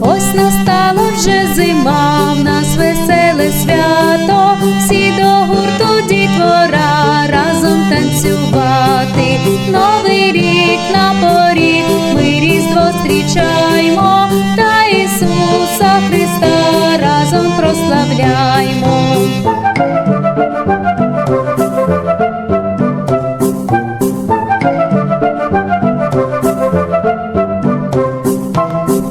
Ось настала вже зима, в нас веселе свято, всі до гурту дітвора разом танцювати. Новий рік на поріг, ми різдво зустрічаємо, та Ісуса Христа разом прославляймо.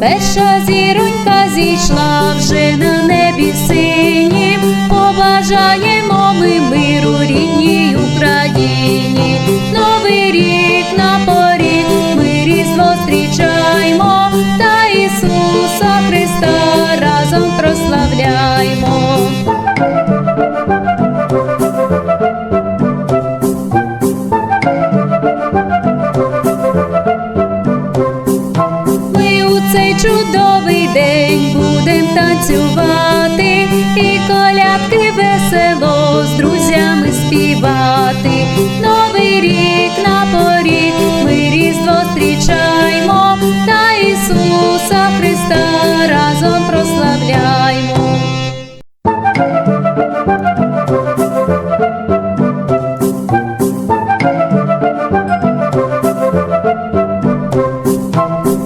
Перша зіронька зійшла вже на небі синім, побажаємо ми миру рідній Україні. Новий рік на поріг, ми різдво зустрічаємо, та Ісуса Христа разом прославляймо. Чудовий день будем танцювати і колядки весело з друзями співати.